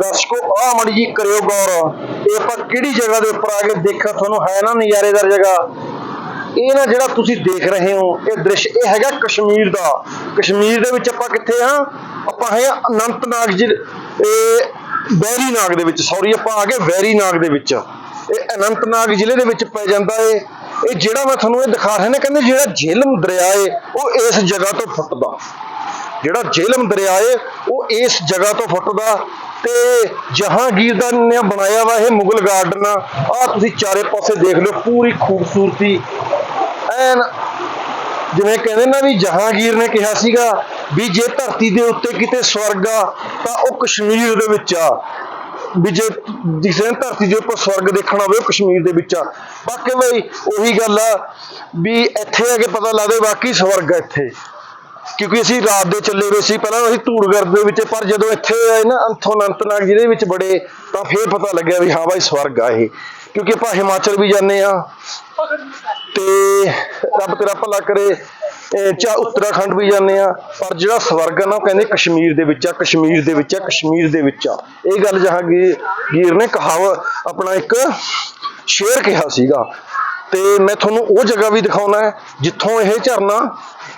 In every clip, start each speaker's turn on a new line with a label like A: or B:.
A: ਦਰਸ਼ਕੋ ਆ ਮੜੀ ਜੀ ਕਰਿਓ ਗੌਰ। ਇਹ ਆਪਾਂ ਕਿਹੜੀ ਜਗ੍ਹਾ ਦੇ ਉੱਪਰ ਆ ਕੇ ਦੇਖਿਆ ਤੁਹਾਨੂੰ ਹੈ ਨਾ ਨਜ਼ਾਰੇਦਾਰ ਜਗ੍ਹਾ। ਇਹ ਨਾ ਜਿਹੜਾ ਤੁਸੀਂ ਦੇਖ ਰਹੇ ਹੋ, ਇਹ ਦ੍ਰਿਸ਼, ਇਹ ਹੈਗਾ ਕਸ਼ਮੀਰ ਦਾ। ਕਸ਼ਮੀਰ ਦੇ ਵਿੱਚ ਆਪਾਂ ਕਿੱਥੇ ਹਾਂ ਆਪਾਂ ਹੈ ਅਨੰਤਨਾਗ ਜ਼ਿਲ੍ਹੇ ਇਹ ਵੈਰੀਨਾਗ ਦੇ ਵਿੱਚ। ਸੌਰੀ ਆਪਾਂ ਆ ਗਏ ਵੈਰੀਨਾਗ ਦੇ ਵਿੱਚ। ਇਹ ਅਨੰਤਨਾਗ ਜ਼ਿਲ੍ਹੇ ਦੇ ਵਿੱਚ ਪੈ ਜਾਂਦਾ ਏ। ਇਹ ਜਿਹੜਾ ਮੈਂ ਤੁਹਾਨੂੰ ਇਹ ਦਿਖਾ ਰਿਹਾ ਨਾ, ਕਹਿੰਦੇ ਜਿਹੜਾ ਜੇਲਮ ਦਰਿਆ ਏ, ਉਹ ਇਸ ਜਗ੍ਹਾ ਤੋਂ ਫੁੱਟਦਾ ਜਿਹੜਾ ਜੇਹਲਮ ਦਰਿਆ ਏ ਉਹ ਇਸ ਜਗ੍ਹਾ ਤੋਂ ਫੁੱਟਦਾ ਤੇ ਜਹਾਂਗੀਰ ਦਾ ਨੇ ਬਣਾਇਆ ਵਾ ਇਹ ਮੁਗਲ ਗਾਰਡਨ ਆ ਤੁਸੀਂ ਚਾਰੇ ਪਾਸੇ ਦੇਖ ਲਓ, ਪੂਰੀ ਖੂਬਸੂਰਤੀ। ਐਨ ਜਿਵੇਂ ਕਹਿੰਦੇ ਨਾ ਵੀ ਜਹਾਂਗੀਰ ਨੇ ਕਿਹਾ ਸੀਗਾ ਵੀ ਜੇ ਧਰਤੀ ਦੇ ਉੱਤੇ ਕਿਤੇ ਸਵਰਗ ਆ, ਤਾਂ ਉਹ ਕਸ਼ਮੀਰ ਦੇ ਵਿੱਚ ਆ। ਵੀ ਜੇ ਜਿਸੇ ਧਰਤੀ ਦੇ ਉੱਪਰ ਸਵਰਗ ਦੇਖਣਾ ਹੋਵੇ ਉਹ ਕਸ਼ਮੀਰ ਦੇ ਵਿੱਚ ਆ। ਬਾਕੀ ਬਈ, ਉਹੀ ਗੱਲ ਆ ਵੀ ਇੱਥੇ ਆ ਕੇ ਪਤਾ ਲੱਗਦਾ ਬਾਕੀ ਸਵਰਗ ਆ ਇੱਥੇ। ਕਿਉਂਕਿ ਅਸੀਂ ਰਾਤ ਦੇ ਚੱਲੇ ਹੋਏ ਸੀ, ਪਹਿਲਾਂ ਅਸੀਂ ਧੂੜਗੜ੍ਹ ਦੇ ਵਿੱਚ, ਪਰ ਜਦੋਂ ਇੱਥੇ ਆਏ ਨਾ ਅੰਥੋਂ ਅਨੰਤਨਾਗ ਜਿਹਦੇ ਵਿੱਚ ਬੜੇ, ਤਾਂ ਫੇਰ ਪਤਾ ਲੱਗਿਆ ਵੀ ਹਾਂ ਬਾਈ ਸਵਰਗ ਆ ਇਹ। ਕਿਉਂਕਿ ਆਪਾਂ ਹਿਮਾਚਲ ਵੀ ਜਾਂਦੇ ਆ ਤੇ ਰੱਬ ਤੇਰਾ ਭਲਾ ਕਰੇ, ਇਹ ਚਾ ਉੱਤਰਾਖੰਡ ਵੀ ਜਾਂਦੇ ਆ ਪਰ ਜਿਹੜਾ ਸਵਰਗ ਆ ਨਾ, ਉਹ ਕਹਿੰਦੇ ਕਸ਼ਮੀਰ ਦੇ ਵਿੱਚ ਆ, ਕਸ਼ਮੀਰ ਦੇ ਵਿੱਚ ਆ, ਕਸ਼ਮੀਰ ਦੇ ਵਿੱਚ ਆ। ਇਹ ਗੱਲ ਜਹਾਂਗੀਰ ਗੀਰ ਨੇ ਕਹਾਵ ਆਪਣਾ ਇੱਕ ਸ਼ੇਰ ਕਿਹਾ ਸੀਗਾ। ਤੇ ਮੈਂ ਤੁਹਾਨੂੰ ਉਹ ਜਗ੍ਹਾ ਵੀ ਦਿਖਾਉਣਾ ਹੈ, ਜਿੱਥੋਂ ਇਹ ਝਰਨਾ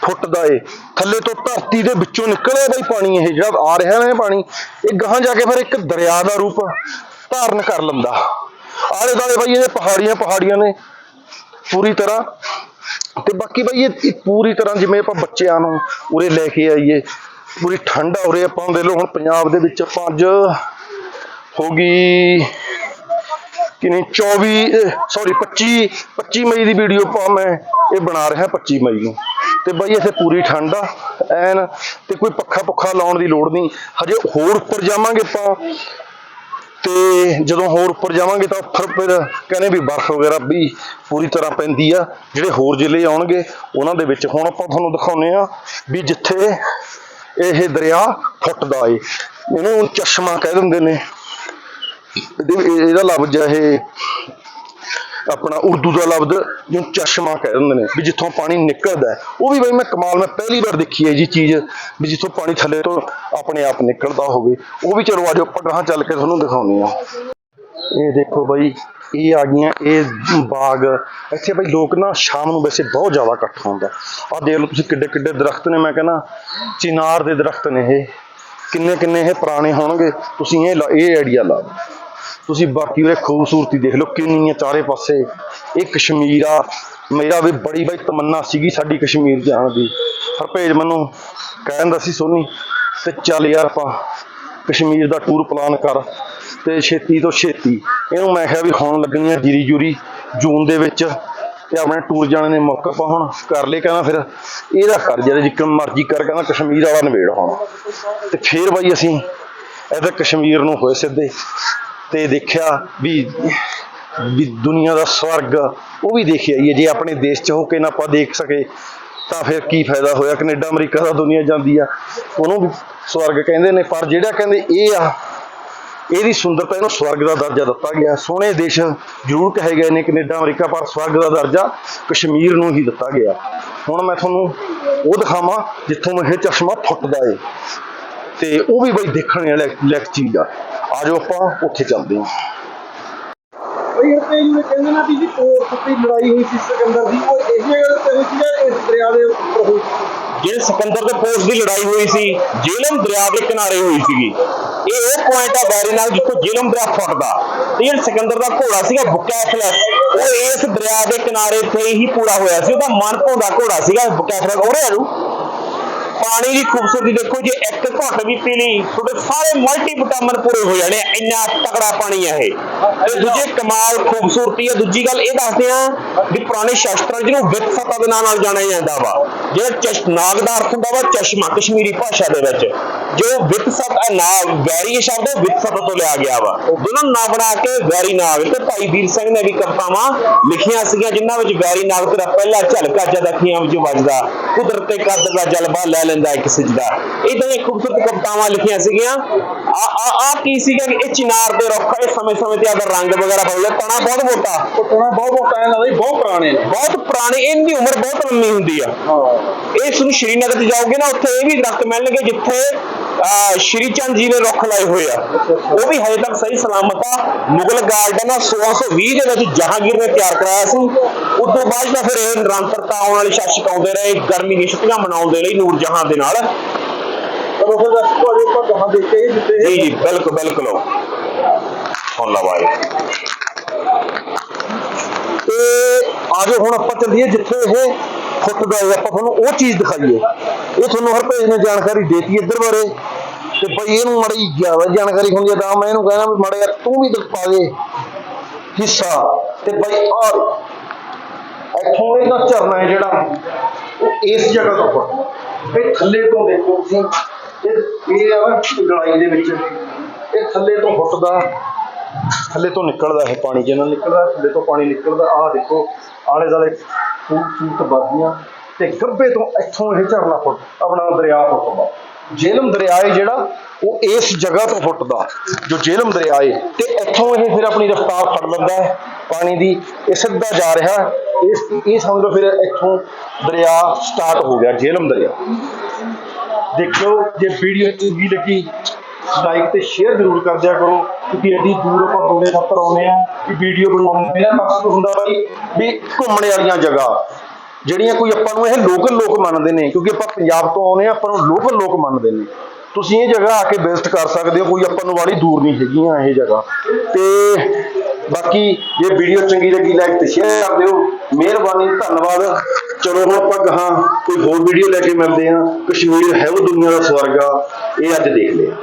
A: ਫੁੱਟਦਾ ਏ। ਥੱਲੇ ਤੋਂ ਧਰਤੀ ਦੇ ਵਿੱਚੋਂ ਨਿਕਲਿਆ ਬਈ ਪਾਣੀ ਇਹ, ਜਿਹੜਾ ਆ ਰਿਹਾ ਨਾ ਇਹ ਪਾਣੀ, ਇਹ ਗਾਹਾਂ ਜਾ ਕੇ ਫਿਰ ਇੱਕ ਦਰਿਆ ਦਾ ਰੂਪ ਧਾਰਨ ਕਰ ਲੈਂਦਾ। ਆਲੇ ਦਾਲੇ ਬਈ ਇਹ ਪਹਾੜੀਆਂ ਪਹਾੜੀਆਂ ਨੇ ਪੂਰੀ ਤਰ੍ਹਾਂ। ਤੇ ਬਾਕੀ ਬਈ ਇਹ ਪੂਰੀ ਤਰ੍ਹਾਂ ਜਿਵੇਂ ਆਪਾਂ ਬੱਚਿਆਂ ਨੂੰ ਉਰੇ ਲੈ ਕੇ ਆਈਏ, ਪੂਰੀ ਠੰਡ ਉਰੇ ਆਪਾਂ ਦੇ ਲੋ ਹੁਣ ਪੰਜਾਬ ਦੇ ਵਿੱਚ ਆਪਾਂ ਅੱਜ ਹੋ ਗਈ ਕਿਨੇ 24 ਸੌਰੀ 25 25 ਮਈ ਦੀ ਵੀਡੀਓ ਪਾ ਮੈਂ ਇਹ ਬਣਾ ਰਿਹਾ 25 ਮਈ ਨੂੰ। ਤੇ ਬਾਈ ਇੱਥੇ ਪੂਰੀ ਠੰਡ ਆ, ਐਨ, ਤੇ ਕੋਈ ਪੱਖਾ ਪੁੱਖਾ ਲਾਉਣ ਦੀ ਲੋੜ ਨਹੀਂ। ਹਜੇ ਹੋਰ ਉੱਪਰ ਜਾਵਾਂਗੇ ਆਪਾਂ। ਤੇ ਜਦੋਂ ਹੋਰ ਉੱਪਰ ਜਾਵਾਂਗੇ ਤਾਂ ਫਿਰ ਫਿਰ ਕਹਿੰਦੇ ਵੀ ਬਰਫ਼ ਵਗੈਰਾ ਵੀ ਪੂਰੀ ਤਰ੍ਹਾਂ ਪੈਂਦੀ ਆ। ਜਿਹੜੇ ਹੋਰ ਜ਼ਿਲ੍ਹੇ ਆਉਣਗੇ, ਉਹਨਾਂ ਦੇ ਵਿੱਚ ਹੁਣ ਆਪਾਂ ਤੁਹਾਨੂੰ ਦਿਖਾਉਨੇ ਆ ਵੀ ਜਿੱਥੇ ਇਹ ਦਰਿਆ ਫੁੱਟਦਾ ਏ। ਇਹਨੂੰ ਚਸ਼ਮਾ ਕਹਿ ਦਿੰਦੇ ਨੇ। ਇਹਦਾ ਲਫ਼ਜ਼ ਆ ਇਹ, ਆਪਣਾ ਉਰਦੂ ਦਾ ਲਫ਼ਜ਼, ਜਿਹਨੂੰ ਚਸ਼ਮਾ ਕਹਿ ਦਿੰਦੇ ਨੇ, ਵੀ ਜਿੱਥੋਂ ਪਾਣੀ ਨਿਕਲਦਾ ਉਹ ਵੀ ਬਈ ਮੈਂ ਕਮਾਲ, ਮੈਂ ਪਹਿਲੀ ਵਾਰ ਦੇਖੀ ਹੈ ਜੀ ਚੀਜ਼, ਵੀ ਜਿੱਥੋਂ ਪਾਣੀ ਥੱਲੇ ਤੋਂ ਆਪਣੇ ਆਪ ਨਿਕਲਦਾ ਹੋਵੇ। ਉਹ ਵੀ ਚਲੋ ਆਜੋ ਆਪਾਂ ਚੱਲ ਕੇ ਤੁਹਾਨੂੰ ਦਿਖਾਉਂਦੇ ਆ ਇਹ ਦੇਖੋ ਬਈ, ਇਹ ਆ ਗਈਆਂ, ਇਹ ਬਾਗ। ਇੱਥੇ ਬਈ ਲੋਕ ਨਾ ਸ਼ਾਮ ਨੂੰ ਵੈਸੇ ਬਹੁਤ ਜ਼ਿਆਦਾ ਇਕੱਠ ਹੁੰਦਾ ਆਹ ਦੇਖ ਲਓ ਤੁਸੀਂ ਕਿੱਡੇ ਕਿੱਡੇ ਦਰਖਤ ਨੇ, ਮੈਂ ਕਹਿੰਦਾ, ਚਿਨਾਰ ਦੇ ਦਰਖਤ ਨੇ ਇਹ। ਕਿੰਨੇ ਕਿੰਨੇ ਇਹ ਪੁਰਾਣੇ ਹੋਣਗੇ, ਤੁਸੀਂ ਇਹ ਲਾ- ਇਹ ਆਈਡੀਆ ਲਾ ਲਓ ਤੁਸੀਂ ਬਾਕੀ ਉਹਦੇ ਖੂਬਸੂਰਤੀ ਦੇਖ ਲਓ ਕਿੰਨੀ ਹੈ ਚਾਰੇ ਪਾਸੇ। ਇਹ ਕਸ਼ਮੀਰ ਆ। ਮੇਰਾ ਵੀ ਬੜੀ ਬਾਈ ਤਮੰਨਾ ਸੀਗੀ ਸਾਡੀ ਕਸ਼ਮੀਰ ਜਾਣ ਦੀ। ਹਰਪੇਜ ਮੈਨੂੰ ਕਹਿੰਦਾ ਸੀ, ਸੋਨੀ, ਤੇ ਚੱਲ ਯਾਰ ਆਪਾਂ ਕਸ਼ਮੀਰ ਦਾ ਟੂਰ ਪਲਾਨ ਕਰ। ਤੇ ਛੇਤੀ ਤੋਂ ਛੇਤੀ ਇਹਨੂੰ ਮੈਂ ਕਿਹਾ ਵੀ ਹੁਣ ਲੱਗਣੀ ਆ ਜੀਰੀ ਜੂਰੀ ਜੂਨ ਦੇ ਵਿੱਚ ਤੇ ਆਪਣੇ ਟੂਰ ਜਾਣੇ ਨੇ ਮੌਕਾ ਪਾ ਹੁਣ ਕਰ ਲਏ ਕਹਿੰਦਾ ਫਿਰ। ਇਹਦਾ ਕਰ ਜਿਹੜੇ ਜਿੱਕਣ ਮਰਜ਼ੀ ਕਰ, ਕਹਿੰਦਾ ਕਸ਼ਮੀਰ ਵਾਲਾ ਨਵੇੜ ਹੁਣ। ਤੇ ਫੇਰ ਬਾਈ ਅਸੀਂ ਇਹਦਾ ਕਸ਼ਮੀਰ ਨੂੰ ਹੋਏ ਸਿੱਧੇ। ਤੇ ਦੇਖਿਆ ਵੀ ਵੀ ਦੁਨੀਆ ਦਾ ਸਵਰਗ, ਉਹ ਵੀ ਦੇਖਿਆ ਹੀ ਹੈ। ਜੇ ਆਪਣੇ ਦੇਸ਼ 'ਚ ਹੋ ਕੇ ਨਾ ਆਪਾਂ ਦੇਖ ਸਕੇ, ਤਾਂ ਫਿਰ ਕੀ ਫਾਇਦਾ ਹੋਇਆ? ਕੈਨੇਡਾ, ਅਮਰੀਕਾ ਦਾ ਦੁਨੀਆ ਜਾਂਦੀ ਆ। ਉਹਨੂੰ ਵੀ ਸਵਰਗ ਕਹਿੰਦੇ ਨੇ, ਪਰ ਜਿਹੜਾ ਕਹਿੰਦੇ ਇਹ ਆ, ਇਹਦੀ ਸੁੰਦਰਤਾ, ਇਹਨੂੰ ਸਵਰਗ ਦਾ ਦਰਜਾ ਦਿੱਤਾ ਗਿਆ। ਸੋਹਣੇ ਦੇਸ਼ ਜ਼ਰੂਰ ਕਹੇ ਗਏ ਨੇ ਕੈਨੇਡਾ, ਅਮਰੀਕਾ, ਪਰ ਸਵਰਗ ਦਾ ਦਰਜਾ ਕਸ਼ਮੀਰ ਨੂੰ ਹੀ ਦਿੱਤਾ ਗਿਆ। ਹੁਣ ਮੈਂ ਤੁਹਾਨੂੰ ਉਹ ਦਿਖਾਵਾਂ, ਜਿੱਥੋਂ ਇਹ ਚਸ਼ਮਾ ਫੁੱਟਦਾ ਏ। ਤੇ ਉਹ ਵੀ ਬਈ ਦੇਖਣ ਵਾਲਾ ਇੱਕ ਚੀਜ਼ ਆ। ਆਜੋ ਆਪਾਂ ਉੱਥੇ ਚੱਲਦੇ ਹਾਂ।
B: ਬਈ ਹਰਤੇ ਜੀ ਕਹਿੰਦੇ ਨਾ ਵੀ ਜੀ ਕੋਰ ਕੁੱਤੀ ਲੜਾਈ ਹੋਈ ਸੀ ਸਿਕੰਦਰ ਦੀ ਉਹ ਜਗ੍ਹਾ ਤੇ ਹੋਈ ਸੀ ਜਾਂ ਇਸ ਦਰਿਆ ਦੇ ਉੱਪਰ ਹੋਈ ਸੀ।
C: ਜਿਹੜੇ ਸਿਕੰਦਰ ਦੇ ਪੋਸਟ ਦੀ ਲੜਾਈ ਹੋਈ ਸੀ ਜੇਲਮ ਦਰਿਆ ਦੇ ਕਿਨਾਰੇ ਹੋਈ ਸੀਗੀ। ਇਹ ਉਹ ਪੁਆਇੰਟ ਆ ਬੈਰੀ ਨਾਲ ਜਿੱਥੋਂ ਜੇਲਮ ਦਰਿਆ ਫੁੱਟਦਾ। ਤੇ ਜਿਹੜਾ ਸਿਕੰਦਰ ਦਾ ਘੋੜਾ ਸੀਗਾ ਬੁਕੈਫਲਸ ਉਹ ਇਸ ਦਰਿਆ ਦੇ ਕਿਨਾਰੇ ਤੇ ਹੀ ਪੂਰਾ ਹੋਇਆ ਸੀ। ਉਹਦਾ ਮਨ ਭਾਉਂਦਾ ਘੋੜਾ ਸੀਗਾ ਬੁਕੈਫਲਸ ਉਹਦੇ ਆਲੂ ਪਾਣੀ ਦੀ ਖੂਬਸੂਰਤੀ ਦੇਖੋ ਜੇ ਇੱਕ ਘੁੱਟ ਵੀ ਪੀ ਲਈ, ਤੁਹਾਡੇ ਸਾਰੇ ਮਲਟੀ ਵਿਟਾਮਿਨ ਪੂਰੇ ਹੋ ਜਾਣੇ ਆ। ਇੰਨਾ ਤਕੜਾ ਪਾਣੀ ਹੈ ਇਹ ਤੇ ਦੂਜੇ ਕਮਾਲ ਖੂਬਸੂਰਤੀ ਆ, ਦੂਜੀ ਗੱਲ ਇਹ ਦੱਸਦੇ ਆ ਵੀ ਪੁਰਾਣੇ ਸ਼ਾਸਤਰਾਂ ਜਿਹਨੂੰ ਵਿਤ ਸਤਾ ਦੇ ਨਾਂ ਨਾਲ ਜਾਣਿਆ ਜਾਂਦਾ ਵਾ, ਜਿਹੜਾ ਚਸ਼ ਨਾਗ ਦਾ ਅਰਥ ਹੁੰਦਾ ਵਾ, ਚਸ਼ਮਾ, ਕਸ਼ਮੀਰੀ ਭਾਸ਼ਾ ਦੇ ਵਿੱਚ, ਜੋ ਵਿਤ ਸਤ ਆ, ਨਾਗ, ਵੈਰੀ ਸ਼ਬਦ ਵਿਤਸਤ ਤੋਂ ਲਿਆ ਗਿਆ ਵਾ ਦੋਨਾਂ ਨਾ ਬਣਾ ਕੇ ਵੈਰੀ ਨਾਗ, ਤੇ ਭਾਈ ਵੀਰ ਸਿੰਘ ਨੇ ਵੀ ਕਵਿਤਾਵਾਂ ਲਿਖੀਆਂ ਸੀਗੀਆਂ, ਜਿਨ੍ਹਾਂ ਵਿੱਚ ਵੈਰੀ ਨਾਗ ਤੇਰਾ ਪਹਿਲਾ ਝਲਕਾ ਜਦ ਅੱਖੀਆਂ ਵਿੱਚ ਵੱਜਦਾ, ਕੁਦਰਤ ਤੇ ਕਦਰ ਦਾ ਜਲਵਾ ਲੈ ਲੈਂਦਾ ਇੱਕ ਸਜਦਾ ਇਦਾਂ ਦੀਆਂ ਖੂਬਸੂਰਤ ਕਵਿਤਾਵਾਂ ਲਿਖੀਆਂ ਸੀਗੀਆਂ। ਆ ਆ ਆ ਕੀ ਸੀਗਾ ਕਿ ਇਹ ਚਿਨਾਰ ਦੇ ਰੁੱਖ ਇਹ ਸਮੇਂ ਸਮੇਂ ਤੇ ਆਪਦਾ ਰੰਗ ਵਗੈਰਾ ਬਦਲੇ ਤਣਾ ਬਹੁਤ ਮੋਟਾ।
B: ਉਹ ਟੋਣਾ ਬਹੁਤ ਟਾਈਮ ਲੱਗਦਾ ਜੀ ਬਹੁਤ ਪੁਰਾਣੇ ਨੇ।
C: ਬਹੁਤ ਪੁਰਾਣੀ ਇਹਦੀ ਉਮਰ ਬਹੁਤ ਲੰਮੀ ਹੁੰਦੀ ਆ।
B: ਹਾਂ।
C: ਇਹ ਤੁਹਾਨੂੰ ਸ਼੍ਰੀਨਗਰ ਤੇ ਜਾਓਗੇ ਨਾ ਉੱਥੇ ਇਹ ਵੀ ਦਰਖਤ ਮਿਲਣਗੇ ਜਿੱਥੇ ਸ਼੍ਰੀ ਚੰਦ ਜੀ ਨੇ ਰੁੱਖ ਲਾਏ ਹੋਏ ਆ। ਉਹ ਵੀ ਹਜੇ ਤੱਕ ਸਹੀ ਸਲਾਮਤ ਆ। ਮੁਗਲ ਗਾਰਡਨ 1620 ਦੇ ਵਿੱਚ ਜਹਾਂਗੀਰ ਨੇ ਤਿਆਰ ਕਰਾਇਆ ਸੀ। ਉਸ ਤੋਂ ਬਾਅਦ ਤਾਂ ਫਿਰ ਇਹ ਨਿਰੰਤਰਤਾ ਆਉਣ ਵਾਲੇ ਸ਼ਾਸਕ ਆਉਂਦੇ ਰਹੇ ਗਰਮੀ ਦੀਆਂ ਛੁੱਟੀਆਂ ਮਨਾਉਣ ਦੇ ਲਈ ਨੂਰ ਜਹਾਂ ਦੇ ਨਾਲ।
B: ਦੇ
C: ਜੀ ਜੀ ਬਿਲਕੁਲ ਬਿਲਕੁਲ। ਹੁਣ ਲਵਾਏ
A: ਤੇ ਆਜੋ ਹੁਣ ਆਪਾਂ ਚੱਲੀਏ ਜਿੱਥੇ ਇਹ ਫੁੱਟਦਾ ਹੈ, ਆਪਾਂ ਤੁਹਾਨੂੰ ਉਹ ਚੀਜ਼ ਦਿਖਾਈਏ। ਇਹ ਤੁਹਾਨੂੰ ਹਰਪੇਜ ਨੇ ਜਾਣਕਾਰੀ ਦੇਤੀ ਇੱਧਰ ਬਾਰੇ। ਤੇ ਭਾਈ ਇਹਨੂੰ ਮੜੀ ਜ਼ਿਆਦਾ ਜਾਣਕਾਰੀ ਹੁੰਦੀ ਹੈ ਤਾਂ ਮੈਂ ਇਹਨੂੰ ਕਹਿਣਾ ਵੀ ਮੜਾ ਤੂੰ ਵੀ ਦਿਖਾ ਦੇ ਹਿੱਸਾ। ਤੇ ਭਾਈ ਆ ਇੱਥੋਂ ਇਹਦਾ ਝਰਨਾ ਹੈ ਜਿਹੜਾ, ਉਹ ਇਸ ਜਗ੍ਹਾ ਤੋਂ ਫੁੱਟ ਇਹ ਥੱਲੇ ਤੋਂ ਦੇਖੋ ਤੁਸੀਂ, ਇਹ ਇਹ ਆ ਨਾ ਦੇ ਵਿੱਚ। ਇਹ ਥੱਲੇ ਤੋਂ ਫੁੱਟਦਾ, ਥੱਲੇ ਤੋਂ ਨਿਕਲਦਾ ਹੈ ਪਾਣੀ ਜਿਹਨਾਂ ਨਿਕਲਦਾ, ਥੱਲੇ ਤੋਂ ਪਾਣੀ ਨਿਕਲਦਾ। ਆਹ ਦੇਖੋ ਆਲੇ ਦਾਲੇ ਫੂਟ ਫੂਟ ਤੇ ਗੱਭੇ ਤੋਂ ਇੱਥੋਂ ਇਹ ਝਰਨਾ ਫੁੱਟ, ਆਪਣਾ ਦਰਿਆ ਫੁੱਟਦਾ। ਜੇਲਮ ਦਰਿਆ ਹੈ ਜਿਹੜਾ, ਉਹ ਇਸ ਜਗ੍ਹਾ ਤੋਂ ਫੁੱਟਦਾ, ਜੋ ਜੇਲਮ ਦਰਿਆ ਹੈ ਤੇ ਇੱਥੋਂ ਇਹ ਫਿਰ ਆਪਣੀ ਰਫ਼ਤਾਰ ਫੜ ਲੈਂਦਾ ਹੈ, ਪਾਣੀ ਦੀ, ਇਹ ਸਿੱਧਾ ਜਾ ਰਿਹਾ, ਇਸ, ਇਹ ਸਮਝ ਲਓ ਫਿਰ ਇੱਥੋਂ ਦਰਿਆ ਸਟਾਰਟ ਹੋ ਗਿਆ ਜੇਲਮ ਦਰਿਆ। ਦੇਖਿਓ, ਜੇ ਵੀਡੀਓ ਚੰਗੀ ਲੱਗੀ ਲਾਈਕ ਤੇ ਸ਼ੇਅਰ ਜ਼ਰੂਰ ਕਰ ਦਿਆ ਕਰੋ, ਕਿਉਂਕਿ ਐਡੀ ਦੂਰ ਆਪਾਂ ਆਉਂਦੇ ਖਾਤਰ ਆਉਂਦੇ ਆ ਕਿ ਵੀਡੀਓ ਬਣਾਉਣ ਮੇਰਾ ਮਕਸਦ ਹੁੰਦਾ ਬਈ ਵੀ ਘੁੰਮਣ ਵਾਲੀਆਂ ਜਗ੍ਹਾ, ਜਿਹੜੀਆਂ ਕੋਈ ਆਪਾਂ ਨੂੰ ਇਹ ਲੋਕਲ ਲੋਕ ਮੰਨਦੇ ਨੇ, ਕਿਉਂਕਿ ਆਪਾਂ ਪੰਜਾਬ ਤੋਂ ਆਉਂਦੇ ਆ ਆਪਾਂ ਨੂੰ ਲੋਕਲ ਲੋਕ ਮੰਨਦੇ ਨੇ। ਤੁਸੀਂ ਇਹ ਜਗ੍ਹਾ ਆ ਕੇ ਵਿਜ਼ਿਟ ਕਰ ਸਕਦੇ ਹੋ, ਕੋਈ ਆਪਾਂ ਨੂੰ ਵਾਲੀ ਦੂਰ ਨਹੀਂ ਹੈਗੀਆਂ ਇਹ ਜਗ੍ਹਾ। ਤੇ ਬਾਕੀ ਜੇ ਵੀਡੀਓ ਚੰਗੀ ਲੱਗੀ ਲਾਈਕ ਤੇ ਸ਼ੇਅਰ ਕਰ ਦਿਓ। ਮਿਹਰਬਾਨੀ, ਧੰਨਵਾਦ। ਚਲੋ ਹੁਣ ਆਪਾਂ ਗਾਂ ਕੋਈ ਹੋਰ ਵੀਡੀਓ ਲੈ ਕੇ ਮਿਲਦੇ ਹਾਂ। ਕਸ਼ਮੀਰ ਹੈ ਉਹ ਦੁਨੀਆ ਦਾ ਸਵਰਗ ਆ, ਇਹ ਅੱਜ ਦੇਖ ਲਿਆ।